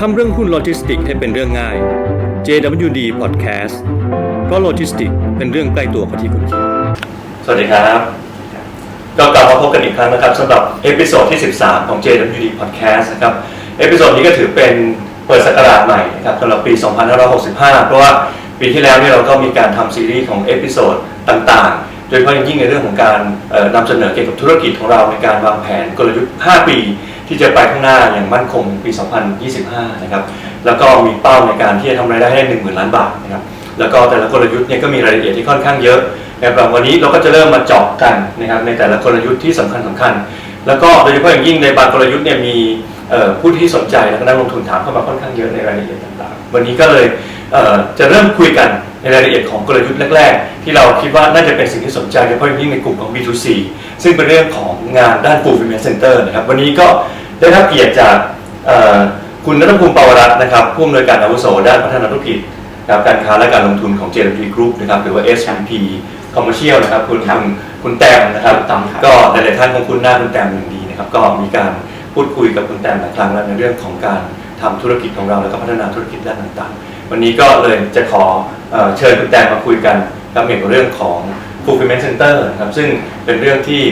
ทำเรื่องหุ้นโลจิสติกให้เป็นเรื่องง่าย JWD Podcast เพราะโลจิสติกเป็นเรื่องใกล้ตัวกว่าที่คุณคิด สวัสดีครับ ก็กลับมาพบกันอีกครั้งนะครับสำหรับเอพิโซดที่ 13 ของ JWD Podcast นะครับ เอพิโซดนี้ก็ถือเป็นเปิดสกราชใหม่นะครับสำหรับปี 2565 เพราะว่าปีที่แล้วเนี่ยเราก็มีการทำซีรีส์ของเอพิโซดต่างๆ โดยเฉพาะอย่างยิ่งในเรื่องของการนำเสนอเกี่ยวกับธุรกิจของเราในการวางแผนกลยุทธ์ 5 ปี ที่จะไปข้างหน้าอย่างมั่นคงปี 2025 นะครับ แล้วก็มีเป้าในการที่จะทำรายได้ให้10,000 ล้านบาทนะครับ แล้วก็แต่ละกลยุทธ์เนี่ยก็มีรายละเอียดที่ค่อนข้างเยอะนะครับวันนี้เราก็จะเริ่มมาเจาะกันนะครับในแต่ละกลยุทธ์ที่สำคัญสำคัญ แล้วก็โดยเฉพาะอย่างยิ่งในบางกลยุทธ์เนี่ยมีผู้ที่สนใจและก็นักลงทุนถามเข้ามาค่อนข้างเยอะในรายละเอียดต่างๆ วันนี้ก็เลย จะเริ่มคุยกันในรายละเอียดของกลยุทธ์แรก ๆ ที่เราคิดว่าน่าจะเป็นสิ่งที่สนใจโดยเฉพาะย่างยิ่งในกลุ่มของ B2C ซึ่งเป็นเรื่องของงานด้าน fulfillment center นะครับวันนี้ก็ได้รับเกียรติจากคุณนัทภูมิปาวรัตน์นะครับผู้อำนวยการอาวุโสด้านพัฒนาธุรกิจกับการค้าและการลงทุนของ JLP Group นะครับหรือว่า S&P Commercial นะครับคุณครับคุณคุณแตมนะครับตก็หลายๆท่านคงคุ้นหน้าคุณแตมอย่างดีนะครับก็มีการพูดคุยกับคุณแตมหลายครั้งแล้วในเรื่องของการทำธุรกิจของเราแล้วก็พัฒนาธุรกิจด้านต่างๆ วันนี้ก็เลยจะขอเอ่อเชิญคุณแตมมาคุยกันครับเกี่ยวกับเรื่องของ fulfillment center นะครับซึ่งเป็นเรื่องที่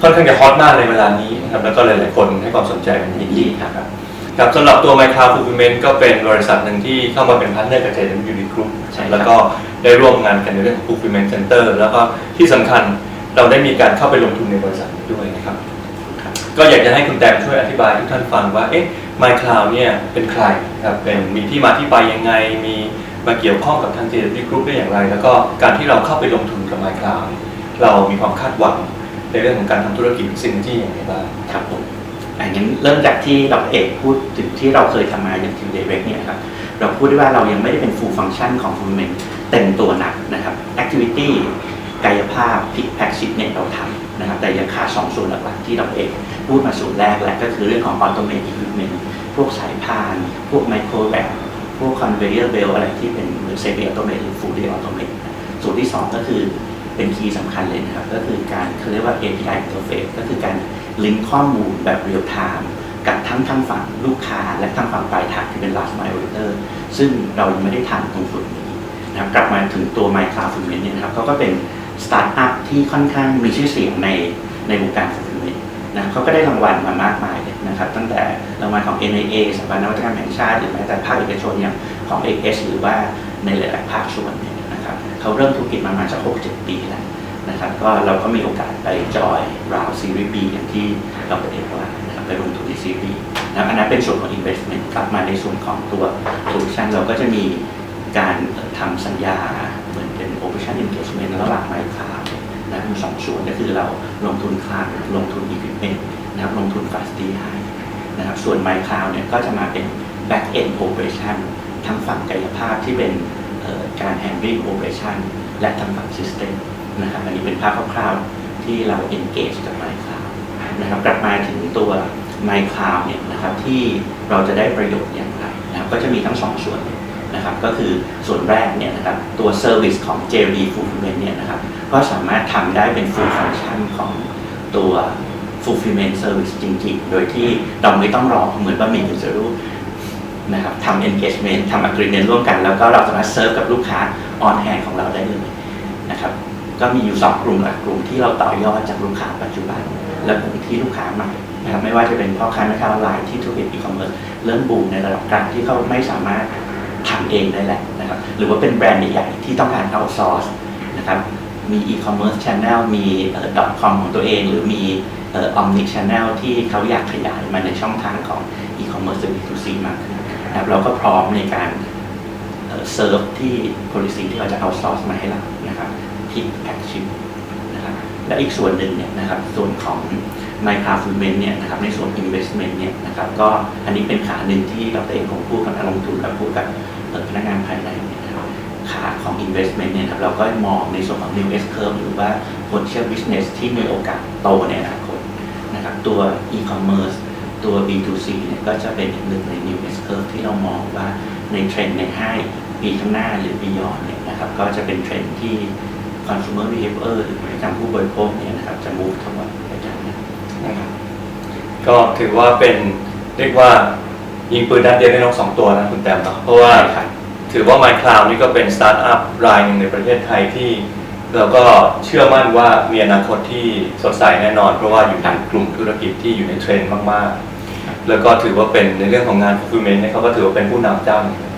ค่อนข้างจะฮอตมากในเวลานี้นะครับแล้วก็หลาย ๆ คนให้ความสนใจเป็นอย่างยิ่งนะครับครับสำหรับตัว m y c l o u d Fulfillment ก็เป็นบริษัทหนึ่งที่เข้ามาเป็นพาร์ทเนอร์กับ JWD Group ใช่ครับแล้วก็ได้ร่วมงานกันในเรื่องของ Fulfillment Center แล้วก็ที่สำคัญเราได้มีการเข้าไปลงทุนในบริษัทนี้ด้วยนะครับ ก็อยากจะให้คุณแตมช่วยอธิบายให้ทุกท่านฟังว่าเอ๊ะ m y c l o u d เนี่ยเป็นใครครับเป็นมีที่มาที่ไปยังไงมีมาเกี่ยวข้องกับทาง JWD Group ได้อย่างไร แล้วก็การที่เราเข้าไปลงทุนกับ m y c l o u d เรามีความคาดหวังในเรื่องของการทำธุรกิจซินที่อย่างไรบ้างครับผมอันนี้เริ่มจากที่ดรเอกพูดถึงที่เราเคยทำมาอย่างทีมเดเรกเนี่ยครับเราพูดได้ว่าเรายังไม่ได้เป็น full function ของ fulfillment เต็มตัวหนักนะครับ activity กายภาพ pick pack ship เนี่ยเราทำ นะครับแต่ยังขาดสองส่วนหลักๆที่ดรเอกพูดมาส่วนแรกแหละก็คือเรื่องของ automate equipment พวกสายพาน พวก micro rack พวก conveyor belt อะไรที่เป็นหรือ semi automate หรือ fully automate ส่วนที่สองก็คือเป็นคีย์สำคัญเลยนะครับ ก็คือการเขาเรียกว่า API interface ก็คือการลิงก์ข้อมูลแบบ real time กับทั้งทางฝั่งลูกค้าและทางฝั่งปลายทางที่เป็น last mile operator ซึ่งเรายังไม่ได้ทำตรงส่วนนี้นะครับกลับมาถึงตัว My Cloud Fulfillment เนี่ยนะครับเขาก็เป็น สตาร์ทอัพที่ค่อนข้างมีชื่อเสียงในในวงการ fulfillment นะเขาก็ได้รางวัลมามากมายเลยนะครับ ตั้งแต่รางวัลของ NIA สถาบันนวัตกรรมแห่งชาติหรือแม้แต่ภาคเอกชนอย่างของ AS หรือว่าในหลาย ๆ ภาคส่วนเนี่ยนะครับเขาเริ่มธุรกิจมาประมาณสัก6-7 ปีแล้วนะครับก็เราก็มีโอกาสไปจอยราวซีรีส์ B อย่างที่เราไปเรียกว่านะครับไปลงทุนในซีรีส์นะครับอันนั้นเป็นส่วนของ investment กลับมาในส่วนของตัว solution เราก็จะมีการทำสัญญา เหมือนเป็น operation engagement ระหว่างไมค์คลาวนะมีสองส่วนก็คือเราลงทุนคลาวลงทุน equipment นะครับลงทุน facility ให้นะครับส่วนไมค์คลาวเนี่ยก็จะมาเป็น back end operation ทั้งฝั่งกายภาพที่เป็นการ handling operation และทางฝั่ง system นะครับอันนี้เป็นภาพคร่าวๆที่เรา engage กับ MyCloud นะครับกลับมาถึงตัว MyCloud เนี่ยนะครับที่เราจะได้ประโยชน์อย่างไรนะครับก็จะมีทั้งสองส่วน นะครับก็คือส่วนแรกเนี่ยนะครับตัว Service ของ JD Fulfillment เนี่ยนะครับก็สามารถทำได้เป็น full function ของตัว fulfillment service จริงๆ โดยที่เราไม่ต้องรอเหมือนบะหมี่กึ่งสำเร็จรูปนะครับทำ engagement ทำ agreement ร่วมกัน แล้วก็เราสามารถเซิร์ฟกับลูกค้า on hand ของเราได้เลยนะครับก็มีอยู่สองกลุ่มหลักกลุ่มที่เราต่อยอดจากลูกค้าปัจจุบัน และกลุ่มที่ลูกค้าใหม่นะครับไม่ว่าจะเป็นพ่อค้าแม่ค้าออนไลน์ที่ธุรกิจอีคอมเมิร์ซเริ่มบูมในระดับกลางที่เขาไม่สามารถ เองได้แหละนะครับหรือว่าเป็นแบรนด์ใหญ่ๆที่ต้องการเอาซอร์สนะครับมีอีคอมเมิร์ซช n นลมีดอทคอมของตัวเอง หรือมีออมนิช n นลที่เขาอยากขยายมาในช่องทางของอีคอมเมิร์ซหรือ B2C มากขึ้นนะครับเราก็พร้อมในการเซิร์ฟที่ policy ที่เราจะเอาซอร์สมาให้เรานะครับที่แพ็กชิปนะครับและอีกส่วนหนึ่งเนี่ยนะครับส่วนของ microfulfillment เนี่ยนะครับในส่วน investment เนี่ยนะครับก็อันนี้เป็นขาหนึ่งที่เราเองผมพูดกับนักลงทุนกับพูดกับ พนักงานภายในเนี่ยนะครับขาของ investment เนี่ยนะครับเราก็มองในส่วนของ new S curve หรือว่า potential business ที่มีโอกาสโตในอนาคตนะครับตัว e-commerce ตัว B2C เนี่ยก็จะเป็นอีกหนึ่งใน new S curve ที่เรามองว่าในเทรนด์ใน5ปีข้างหน้าหรือ beyond เนี่ยนะครับก็จะเป็นเทรนด์ที่ consumer behavior หรือพฤติกรรมผู้บริโภคเนี่ยนะครับจะ move ทางหมดไปทางนั้นนะครับก็ถือว่าเป็นเรียกว่า ยิงปืนนัดเดียวได้นกสองตัวนะคุณแต้มเนาะเพราะว่าใช่ครับถือว่า MyCloud นี่ก็เป็นสตาร์ทอัพรายหนึ่งในประเทศไทยที่เราก็เชื่อมั่นว่ามีอนาคตที่สดใสแน่นอน เพราะว่าอยู่ในกลุ่มธุรกิจที่อยู่ในเทรนด์มากๆ แล้วก็ถือว่าเป็นในเรื่องของงาน fulfillment เนี่ยเขาก็ถือว่าเป็นผู้นำเจ้าหนึ่งเลย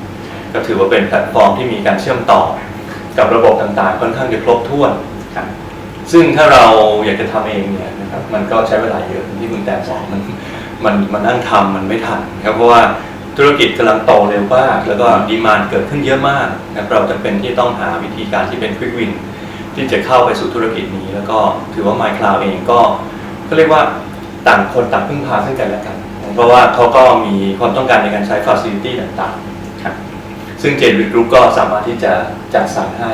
ก็ถือว่าเป็นแพลตฟอร์มที่มีการเชื่อมต่อกับระบบต่างๆ ค่อนข้างจะครบถ้วนครับซึ่งถ้าเราอยากจะทำเองเนี่ยนะครับมันก็ใช้เวลาเยอะอย่างที่คุณแต่บอกมัน มันมันนั่งทำมันไม่ทันครับเพราะว่าธุรกิจกำลังโตเร็วมาก แล้วก็ดีมานเกิดขึ้นเยอะมากนะครับเราจะเป็นที่ต้องหาวิธีการที่เป็นควิกวินที่จะเข้าไปสู่ธุรกิจนี้ แล้วก็ถือว่า MyCloud เองก็ก็เรียกว่าต่างคนต่างพึ่งพาซึ่งกันและกัน เพราะว่าเขาก็มีความต้องการในการใช้ Facility ต่างครับๆซึ่งเจนวิกรุ๊ปก็สามารถที่จะจัดสรรให้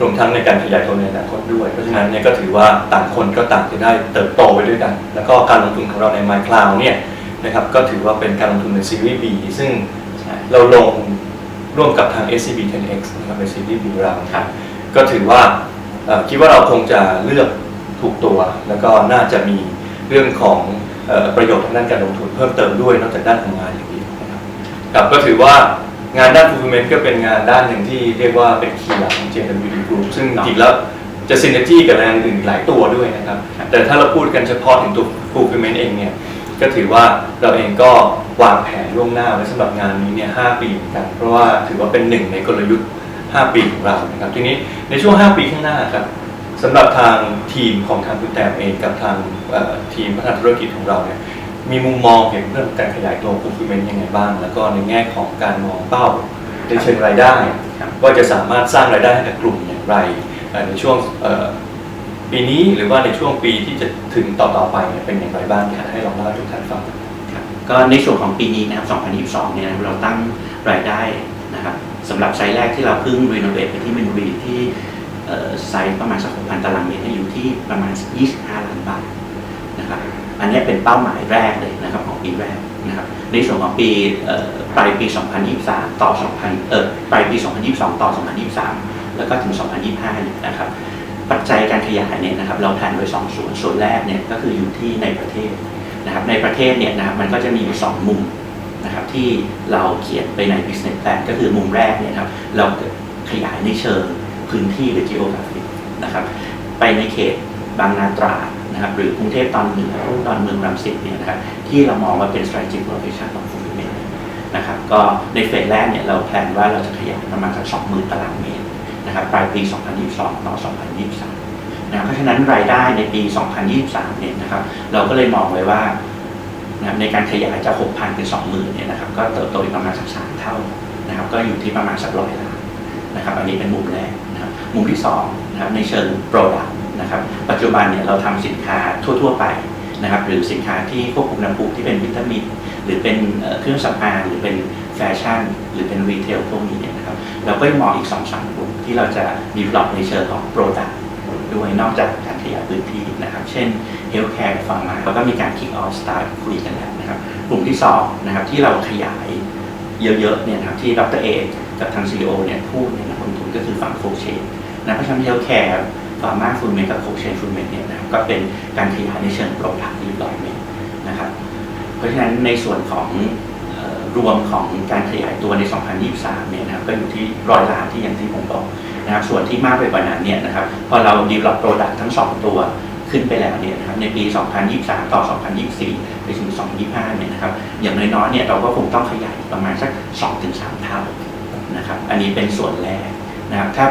รวมทั้งในการขยายตัวในอนาคตด้วย เพราะฉะนั้นเนี่ยก็ถือว่าต่างคนก็ต่างจะได้เติบโตไปด้วยกัน แล้วก็การลงทุนของเราใน MyCloud เนี่ยนะครับก็ถือว่าเป็นการลงทุนในซีรีส์ B ซึ่งเราลงร่วมกับทาง SCB 10X นะครับในซีรีส์ B เราครับก็ถือว่าคิดว่าเราคงจะเลือกถูกตัว แล้วก็น่าจะมีเรื่องของประโยชน์ทางด้านการลงทุนเพิ่มเติมด้วยนอกจากด้านของงานอย่างเดียวนะครับก็ถือว่า งานด้าน fulfillment ก็เป็นงานด้านหนึ่งที่เรียกว่าเป็นคีย์หลักของ JWD Group ซึ่งจริงๆแล้วจะ synergy กับงานอื่นหลายตัวด้วยนะครับครับ แต่ถ้าเราพูดกันเฉพาะถึงตัว fulfillment เองเนี่ย ก็ถือว่าเราเองก็วางแผนล่วงหน้าไว้สำหรับงานนี้เนี่ย 5 ปีเหมือนกัน เพราะว่าถือว่าเป็นหนึ่งในกลยุทธ์ 5 ปีของเรานะครับ ทีนี้ในช่วง 5 ปีข้างหน้าครับสำหรับทางทีมของทางคุณแตมเองกับทางเอ่อทีมพัฒนาธุรกิจของเราเนี่ย มีมุมมองเกี่ยวกับเรื่องการขยายตัว fulfillment ยังไงบ้าง แล้วก็ในแง่ของการมองเป้าในเชิงรายได้ ว่าจะสามารถสร้างรายได้ให้กับกลุ่มอย่างไรในช่วงปีนี้หรือว่าในช่วงปีที่จะถึงต่อๆไปเนี่ยเป็นอย่างไรบ้างอยากให้ลองเล่าให้ทุกท่านฟังก็ในส่วนของปีนี้นะครับ2022 เนี่ยเราตั้งรายได้นะครับสำหรับไซต์แรกที่เราเพิ่งรีโนเวทไปที่เมนบุรีที่ไซต์ประมาณสัก6,000ตารางเมตรอยู่ที่ประมาณ 25 ล้านบาทนะครับ อันนี้เป็นเป้าหมายแรกเลยนะครับของปีแรกนะครับในส่วนของปีปลายปี 2023 ต่อ 2000 เอ่อปลายปี 2022 ต่อ 2023 แล้วก็ถึง 2025เนี่ยนะครับปัจจัยการขยายเนี่ยนะครับเราแผนไว้สองส่วนส่วนแรกเนี่ยก็คืออยู่ที่ในประเทศนะครับในประเทศเนี่ยนะครับมันก็จะมีอยู่สองมุมนะครับที่เราเขียนไปใน business plan ก็คือมุมแรกเนี่ยครับเราขยายในเชิงพื้นที่หรือ geographic นะครับไปในเขตบางนาตราด นะครับหรือกรุงเทพตอนเหนือตอนเมืองรังสิตเนี่ยนะครับที่เรามองว่าเป็น strategic location ของ fulfillment นะครับก็ในเฟสแรกเนี่ยเราแพลนว่าเราจะขยายประมาณสัก20,000ตารางเมตรนะครับปลายปี 2022ต่อ2023นะครับเพราะฉะนั้นรายได้ในปี 2023เนี่ยนะครับเราก็เลยมองไว้ว่านะในการขยายจาก 6,000เป็น20,000เนี่ยนะครับก็เติบโตอีกประมาณสัก3เท่านะครับก็อยู่ที่ประมาณสักร้อยล้านนะครับอันนี้เป็นมุมแรกนะครับมุมที่สองนะครับในเชิง Product นะครับปัจจุบันเนี่ยเราทำสินค้าทั่ว ๆ ไปนะครับหรือสินค้าที่ควบคุมน้ำพุที่เป็นวิตามิน หรือเป็นเครื่องสำอางหรือเป็นแฟชั่น หรือเป็นรีเทลพวกนี้เนี่ยนะครับเราก็มองอีก2องสามกลุ่มที่เราจะ develop ในเชิงของ Product ด้วยนอกจากการขยายพื้นที่นะครับ เช่น Healthcare Pharma แล้วก็มีการ Kick Off Start คุยกันแล้วนะครับ กลุ่มที่สองนะครับที่เราขยายเยอะๆเนี่ยนะครับที่ดรเอกกับทาง CEO เนี่ยพูดเนี่ยนะลงทุนก็คือฝั่งโคเชนนะเพราะฉะนั้นเฮลท์แคร์ ฟาร์มาฟูลเมนกับโคเชนฟูลเมนเนี่ยนะครับก็เป็นการขยายในเชิงโปรดักต์รีบร้อยเมนนะครับเพราะฉะนั้นในส่วนของออรวมของการขยายตัวใน 2023 เนี่ยนะครับก็อยู่ที่ร้อยล้านที่อย่างที่ผมบอกนะครับส่วนที่มากไปกว่านั้นเนี่ยนะครับพอเรา develop product ทั้ง 2 ตัวขึ้นไปแล้วเนี่ยนะครับในปี 2023 ต่อ 2024 ไปถึง 2025 เนี่ยนะครับอย่างน้อยๆ เนี่ยเราก็คงต้องขยายประมาณสัก 2-3 เท่านะครับอันนี้เป็นส่วนแรกนะครับถ้า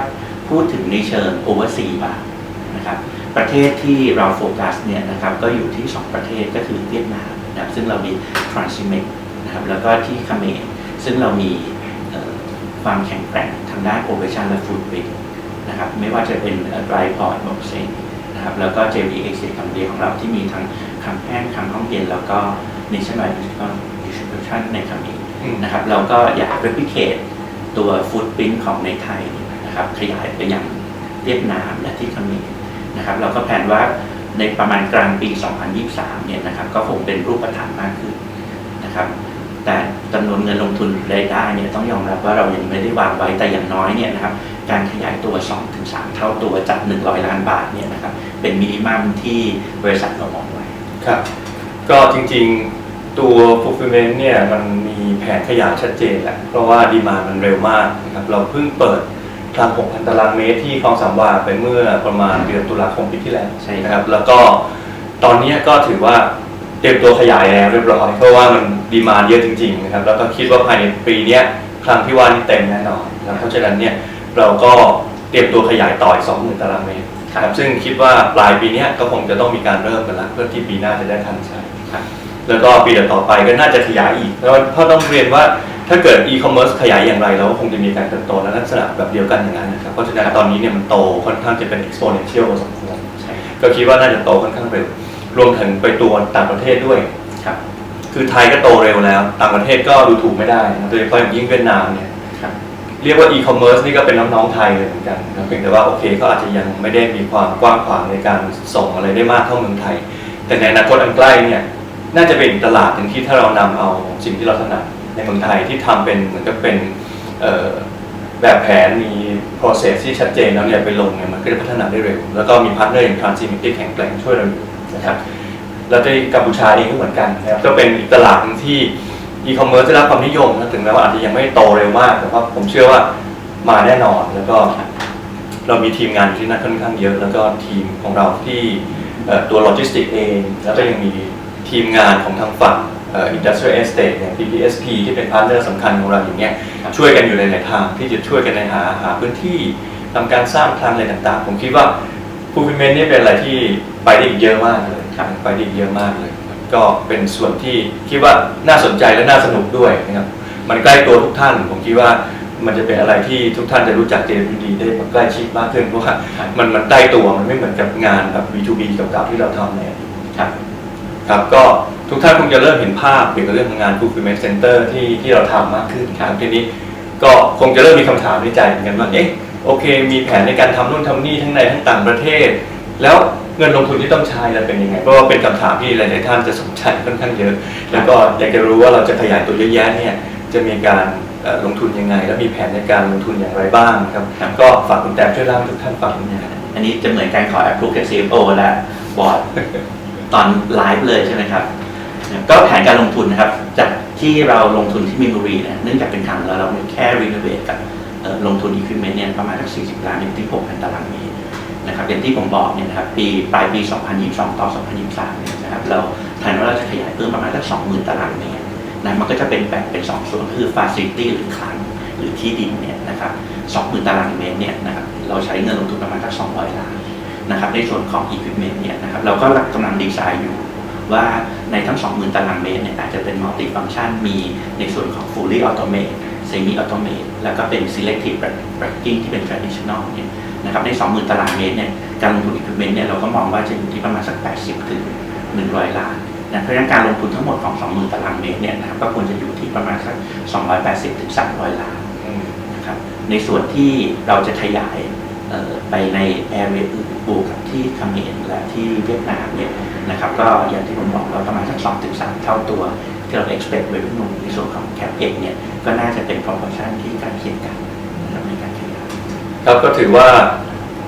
พูดถึงในเชิงโอเวอร์ซีบางนะครับประเทศที่เราโฟกัสเนี่ยนะครับก็อยู่ที่ 2 ประเทศก็คือเวียดนามนะครับซึ่งเรามี t r a n s i m e t นะครับแล้วก็ที่เขมรซึ่งเรามีความแข็งแกร่งทางด้านโอเปอเรชันและฟูดวิกนะครับไม่ว่าจะเป็นไ r รพอร์ตบอกเซนนะครับแล้วก็ JVX กัมเบียของเราที่มีทั้งคำแห้งคำห้องเย็นแล้วก็ National Distribution ในเขมรนะครับเราก็อยาก replicate ตัวฟุตปิ้นของในไทย นะครับขยายไปยังเวียดนามและที่เขมรนะครับเราก็แผนว่าในประมาณกลางปี 2023 เนี่ยนะครับก็คงเป็นรูปธรรมมากขึ้นนะครับแต่จำนวนเงินลงทุนรายได้เนี่ยต้องยอมรับว่าเรายังไม่ได้วางไว้แต่อย่างน้อยเนี่ยนะครับการขยายตัว 2-3 เท่าตัวจาก 100 ล้านบาทเนี่ยนะครับเป็นมินิมัมที่บริษัทเรามองไว้ครับก็จริงๆตัว fulfillment เนี่ยมันมีมีแผนขยายชัดเจนแหละเพราะว่าดีมานมันเร็วมากนะครับเราเพิ่งเปิด ทาง6,000ตารางเมตรที่คลองสามวาไปเมื่อประมาณเดือนตุลาคมปีที่แล้วใช่ครับนะครับ แล้วก็ตอนนี้ก็ถือว่าเตรียมตัวขยายแล้วเรียบร้อยเพราะว่ามันดีมานเยอะจริงๆนะครับ แล้วก็คิดว่าภายในปีเนี้ยครั้งที่ว่านี่เต็มแน่นอนนะครับเพราะฉะนั้นเนี่ยเราก็เตรียมตัวขยายต่ออีก20,000ตารางเมตรครับซึ่งคิดว่าปลายปีเนี้ยก็คงจะต้องมีการเริ่มกันแล้วเพื่อที่ปีหน้าจะได้ทันใช้ครับแล้วก็ปีต่อๆไปก็น่าจะขยายอีกแล้วเพราะต้องเรียนว่า ถ้าเกิดอีคอมเมิร์ซขยายอย่างไรเราก็คงจะมีการเติบโตและลักษณะแบบเดียวกันอย่างนั้นนะครับเพราะฉะนั้นตอนนี้เนี่ยมันโตค่อนข้างจะเป็น exponential พอสมควรใช่ก็คิดว่าน่าจะโตค่อนข้างเร็วรวมถึงไปตัวต่างประเทศด้วยครับคือไทยก็โตเร็วแล้ว ต่างประเทศก็ดูถูกไม่ได้นะโดยเฉพาะอย่างยิ่งเวียดนามเนี่ยครับเรียกว่าอีคอมเมิร์ซนี่ก็เป็นน้องๆไทยเลยเหมือนกันนะเพียงแต่ว่าโอเคก็อาจจะยังไม่ได้มีความกว้างขวางในการส่งอะไรได้มากเท่าเมืองไทย แต่ในอนาคตอันใกล้เนี่ยน่าจะเป็นอีกตลาดหนึ่งที่ถ้าเรานำเอาสิ่งที่เราถนัด ในเมืองไทยที่ทำเป็นเหมือนกับเป็นแบบแผนมี process ที่ชัดเจนแล้วเนี่ยไปลงเนี่ยมันก็จะพัฒนาได้เร็ว แล้วก็มีพาร์ทเนอร์อย่าง Transimitic แข็งแกร่งช่วยเราอยู่นะครับแล้วที่กัมพูชาเองก็เหมือนกันนะครับก็เป็นอีกตลาดที่อีคอมเมิร์ซได้รับความนิยมนะถึงแม้ว่าอาจจะยังไม่โตเร็วมาก แต่ว่าผมเชื่อว่ามาแน่นอนแล้วก็เรามีทีมงานที่นั่นค่อนข้างเยอะ แล้วก็ทีมของเราที่ตัวโลจิสติกเอง แล้วก็ยังมี ทีมงานของทางฝั่งเอินดัสเทรียลเอสเตทอย่าง PPSP ที่เป็นพาร์ทเนอร์สำคัญของเราอย่างเงี้ยครับช่วยกันอยู่ในหลายๆทาง ที่จะช่วยกันในหาหาพื้นที่ทำการสร้างทางอะไรต่างๆ ผมคิดว่าฟูฟิเมนนี่เป็นอะไรที่ไปได้อีกเยอะมากเลยครับไปได้อีกเยอะมากเลย ก็เป็นส่วนที่คิดว่าน่าสนใจและน่าสนุกด้วยนะครับมันใกล้ตัวทุกท่าน ผมคิดว่ามันจะเป็นอะไรที่ทุกท่านจะรู้จัก JWD ได้แบบใกล้ชิดมากขึ้นเพราะว่าครับมันมันใกล้ตัวมันไม่เหมือนกับงานแบบ B2B เก่าๆที่เราทำในอดีต ครับครับก็ทุกท่านคงจะเริ่มเห็นภาพเกี่ยวกับเรื่องของงาน fulfillment center ที่ที่เราทำมากขึ้นครับทีนี้ก็คงจะเริ่มมีคำถามในใจเหมือนกันว่าเอ๊ะโอเค มีแผนในการทำนู่นทำนี่ทั้งในทั้งต่างประเทศ แล้วเงินลงทุนที่ต้องใช้จะเป็นยังไงเพราะว่าเป็นคำถามที่หลายๆท่านจะสนใจค่อนข้างเยอะ แล้วก็อยากจะรู้ว่าเราจะขยายตัวเยอะแยะเนี่ยจะมีการเอ่อลงทุนยังไง แล้วมีแผนในการลงทุนอย่างไรบ้างครับครับก็ฝากคุณแต้มช่วยเล่าให้ทุกท่านฟังนิดนึงครับอันนี้จะเหมือนการขอ approve จาก CFO และบอร์ด ตอนไลฟ์เลยใช่ไหมครับ ก็แผนการลงทุนนะครับ จากที่เราลงทุนที่มินบุรีเนี่ยเนื่องจากเป็นครั้งแล้วเราแค่รีโนเวทกับลงทุน equipment เนี่ยประมาณสัก40 ล้านอยู่ที่6,000ตารางเมตรนะครับอย่างที่ผมบอกเนี่ยนะครับปีปลายปี 2022 ต่อ 2023เนี่ยนะครับเราแผนว่าเราจะขยายเพิ่มประมาณสัก 20,000 ตารางเมตรนะมันก็จะเป็นแบ่งเป็น 2 ส่วนคือ facility หรือคลังหรือที่ดินเนี่ยนะครับ 20,000 ตารางเมตรเนี่ยนะครับเราใช้เงินลงทุนประมาณสัก 200 ล้าน นะครับในส่วนของ equipment เนี่ยนะครับเราก็กำลังดีไซน์อยู่ว่าในทั้ง 20,000 ตารางเมตรเนี่ยอาจจะเป็น multi function มีในส่วนของ fully automate semi automate แล้วก็เป็น selective bracking ที่เป็น traditional เนี่ยนะครับใน 20,000 ตารางเมตรเนี่ยการลงทุน equipment เนี่ยเราก็มองว่าจะอยู่ที่ประมาณสัก 80 ถึง 100 ล้านนะเพราะฉะนั้นการลงทุนทั้งหมดของ 20,000 ตารางเมตรเนี่ยนะครับก็ควรจะอยู่ที่ประมาณสัก 280 ถึง 300 ล้านนะครับในส่วนที่เราจะขยาย ไปในแอเรียอื่นบวกกับที่เขมรและที่เวียดนามเนี่ยนะครับก็อย่างที่ผมบอกเราประมาณสัก2ถึง3เท่าตัว ที่เรา expect revenue ในส่วนของ capex เนี่ยก็น่าจะเป็น proportion ที่ใกล้เคียงกันนะครับในการขยายครับก็ถือว่า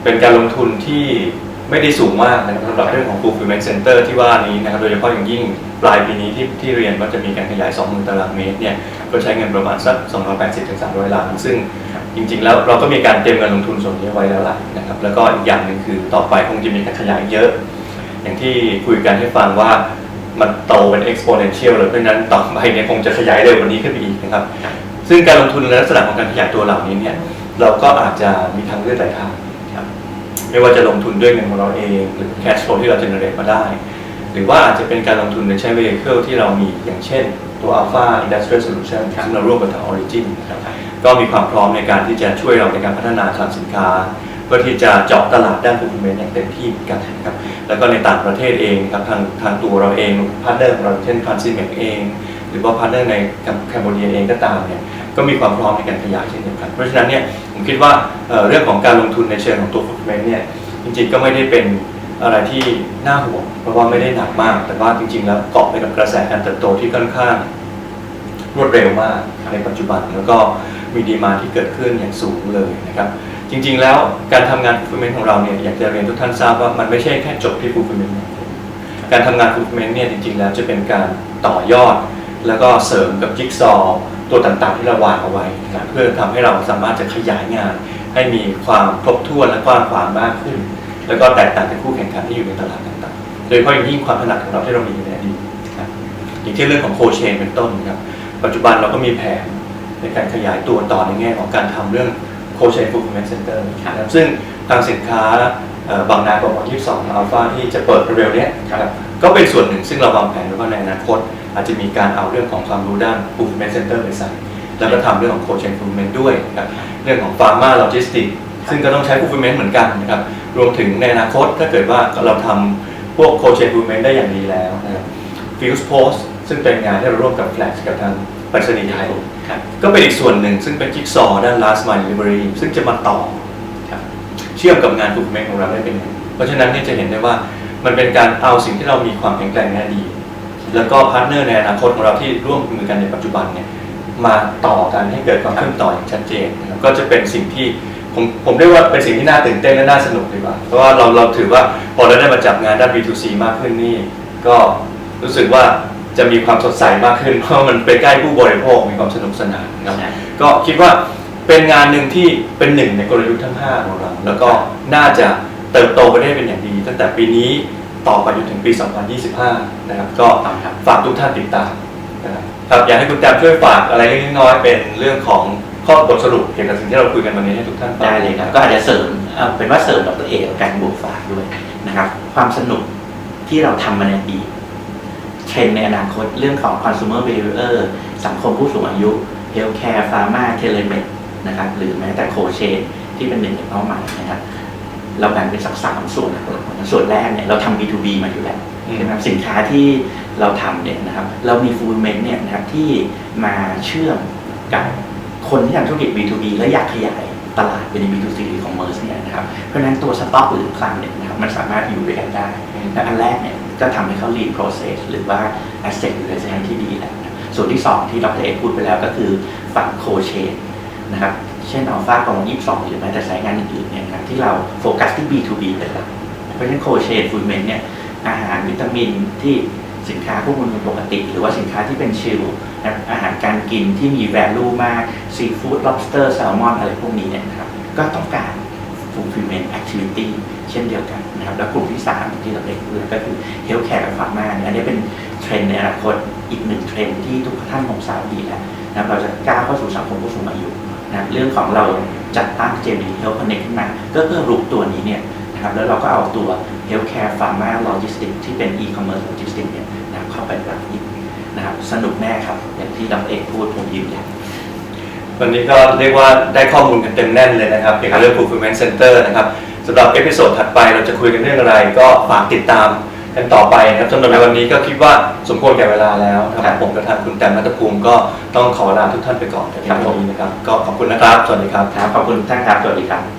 เป็นการลงทุนที่ไม่ได้สูงมากนะครับสำหรับเรื่องของ fulfillment center ที่ว่านี้นะครับโดยเฉพาะอย่างยิ่งปลายปีนี้ที่ที่เรียนว่าจะมีการขยาย 20,000 ตารางเมตรเนี่ยก็ใช้เงินประมาณสัก 280ถึง300 ล้านซึ่ง จริงๆ แล้วเราก็มีการเตรียมเงินลงทุนส่วนนี้ไว้แล้วล่ะนะครับ แล้วก็อีกอย่างหนึ่งคือต่อไปคงจะมีการขยายเยอะ อย่างที่คุยกันให้ฟังว่ามันโตเป็น exponential เลยเพราะนั้นต่อไปเนี่ยคงจะขยายเร็วกว่านี้ขึ้นไปอีกนะครับ ซึ่งการลงทุนในลักษณะของการขยายตัวเหล่านี้เนี่ยเราก็อาจจะมีทางเลือกหลายทางครับไม่ว่าจะลงทุนด้วยเงินของเราเอง หรือ cash flow ที่เรา generate มาได้ หรือว่าอาจจะเป็นการลงทุนในใช้ vehicle ที่เรามีอย่างเช่นตัว Alpha Industrial Solution ซึ่งเราร่วมกับทาง Origin นะครับ ก็มีความพร้อมในการที่จะช่วยเราในการพัฒนาคลังสินค้าเพื่อที่จะเจาะตลาดด้าน fulfillment อย่างเต็มที่เหมือนกันนะครับแล้วก็ในต่างประเทศเองครับทางทางตัวเราเองพาร์ทเนอร์ของเราเช่น Transimex เอง หรือว่าพาร์ทเนอร์ในแคมโบเดียเองก็ตามเนี่ยก็มีความพร้อมในการขยายเช่นเดียวกันเพราะฉะนั้นเนี่ยผมคิดว่าเเรื่องของการลงทุนในเชิงของตัว fulfillment เนี่ยจริงๆก็ไม่ได้เป็นอะไรที่น่าห่วงเพราะว่าไม่ได้หนักมาก แต่ว่าจริง ๆ แล้วเกาะไปกับกระแสการเติบโตที่ค่อนข้างรวดเร็วมากในปัจจุบันแล้วก็ มีดีมาที่เกิดขึ้นอย่างสูงเลยนะครับจริงๆแล้วการทำงาน fulfillment ของเราเนี่ยอยากจะเรียนทุกท่านทราบว่ามันไม่ใช่แค่จบที่ fulfillment อย่างเดียวการทำงาน fulfillment เนี่ยจริงๆแล้วจะเป็นการต่อยอด แล้วก็เสริมกับจิ๊กซอตัวต่างๆที่เราวางเอาไว้นะเพื่อทำให้เราสามารถจะขยายงาน ให้มีความครบถ้วนและกว้างขวางมากขึ้น แล้วก็แตกต่างจากคู่แข่งขันที่อยู่ในตลาดต่างๆ โดยเฉพาะอย่างยิ่งความถนัดของเราที่เรามีอยู่ในอดีตนะครับอย่างเช่นเรื่องของโคเชนเป็นต้นนะครับปัจจุบันเราก็มีแผน ในการขยายตัวต่อในแง่ของการทำเรื่องโคเชนฟูลฟิลเมนต์เซ็นเตอร์นะครับซึ่งทางสินค้าเอ่อบางนาของ22อัลฟาที่จะเปิดเร็วๆเนี้ยนะครับก็เป็นส่วนหนึ่งซึ่งเราวางแผนไว้ว่าในอนาคต อาจจะมีการเอาเรื่องของความรู้ด้าน fulfillment center ไปใส่แล้วก็ทำเรื่องของ cold chain fulfillment ด้วยนะครับเรื่องของ pharma logistics ซึ่งก็ต้องใช้ fulfillment เหมือนกันนะครับรวมถึงในอนาคตถ้าเกิดว่าเราทำพวก cold chain fulfillment ได้อย่างดีแล้วนะครับ fuse post ซึ่งเป็นงานที่เราร่วมกับ Flash กับทางไปรษณีย์ไทยครับ ก็เป็นอีกส่วนหนึ่งซึ่งเป็นจิ๊กซอว์ด้าน last mile delivery ซึ่งจะมาต่อเชื่อมกับงาน fulfillment ของเราได้เป็นอย่างเพราะฉะนั้นเนี่ยจะเห็นได้ว่ามันเป็นการเอาสิ่งที่เรามีความแข็งแกร่งในอดีตแล้วก็พาร์ทเนอร์ในอนาคตของเราที่ร่วมมือกันในปัจจุบันเนี่ยมาต่อกันให้เกิดความเชื่อมต่ออย่างชัดเจนนะครับก็จะเป็นสิ่งที่ผมผมเรียกว่าเป็นสิ่งที่น่าตื่นเต้นและน่าสนุกดีกว่า เพราะว่าเราเราถือว่าพอเราได้มาจับงานด้าน B2C มากขึ้นนี่ก็รู้สึกว่า จะมีความสดใสมากขึ้น เพราะมันไปใกล้ผู้บริโภคมีความสนุกสนานนะครับใช่ก็คิดว่าเป็นงานหนึ่งที่เป็นหนึ่งในกลยุทธ์ทั้ง5ของเราแล้วก็น่าจะเติบโตไปได้เป็นอย่างดี ตั้งแต่ปีนี้ต่อไปจนถึงปี 2025 นะครับ ก็ต้องครับฝากทุกท่านติดตามนะครับครับอยากให้คุณแต้มช่วยฝากอะไรเล็กๆน้อยๆเป็นเรื่องของข้อบทสรุปเกี่ยวกับสิ่งที่เราคุยกันวันนี้ให้ทุกท่านฟังได้เลยครับก็อาจจะเสริมเอาเป็นว่าเสริมดรเอกกับการบวกฝากด้วยนะครับ ความสนุกที่เราทำมาในอดีตเท รนด์ในอนาคตเรื่องของ consumer behavior สังคมผู้สูงอายุ healthcare pharma telemed นะครับหรือแม้แต่โคเชนที่เป็นหนึ่งในเป้าหมายนะครับเราแบ่งเป็นสักสามส่วนส่วนแรกเนี่ยเราทำ B2B มาอยู่แล้วอืมใช่ไหมครับสินค้าที่เราทำเนี่ยนะครับเรามี fulfillment เนี่ยนะครับที่มาเชื่อมกับคนที่ทำธุรกิจ B2B และอยากขยายตลาดเป็น B2C หรือ commerce เนี่ยนะครับเพราะฉะนั้นตัวสต็อกหรือคลังเนี่ยนะครับมันสามารถอยู่ด้วยกันได้และอันแรกเนี่ย ก็ทำให้เขา lead process หรือว่า asset utilization ที่ดีแหละส่วนที่ 2 ที่ดรเอกพูดไปแล้วก็คือฝั่ง co chain นะครับ เช่นอัลฟากอง22หรือแม้แต่สายงานอื่นๆเนี่ยนะครับที่เราโฟกัสที่ B2B เป็นหลักเพราะฉะนั้น co chain fulfillment เนี่ยอาหารวิตามินที่สินค้าพวกมันปกติ หรือว่าสินค้าที่เป็นชิลนะอาหารการกินที่มี value มาก seafood lobster salmon อะไรพวกนี้เนี่ยนะครับก็ต้องการ fulfillment activity เช่นเดียวกันนะครับแล้วกลุ่มที่ 3 ที่เราได้พูดก็คือ healthcare กับ pharma เนี่ยอันนี้เป็นเทรนในอนาคตอีกหนึ่งเทรนที่ทุกท่านคงทราบดีแล้วนะครับเราจะก้าวเข้าสู่สังคมผู้สูงอายุนะครับเรื่องของเราจัดตั้ง JD Health Connect ขึ้นมาก็เพื่อรุกตัวนี้เนี่ยนะครับแล้วเราก็เอาตัว healthcare pharma logistics ที่เป็น e-commerce logistics เนี่ยนะครับเข้าไปรับอีกนะครับสนุกแน่ครับ อย่างที่ดรเอกพูดผมยืนยัน วันนี้ก็เรียกว่าได้ข้อมูลกันเต็มแน่นเลยนะครับเกี่ยวกับเรื่อง fulfillment center นะครับสำหรับเอพิโซดถัดไปเราจะคุยกันเรื่องอะไรก็ฝากติดตามกันต่อไปนะครับสำหรับในวันนี้ก็คิดว่าสมควรแก่เวลาแล้วนะคครัรับบผมกับทางคุณแตมนัทภูมิก็ต้องขอลาทุกท่านไปก่อนแต่เพียงเท่านี้นะครับ ก็ขอบคุณนะครับ สวัสดีครับ ครับ ขอบคุณทุกท่านครับ สวัสดีครับ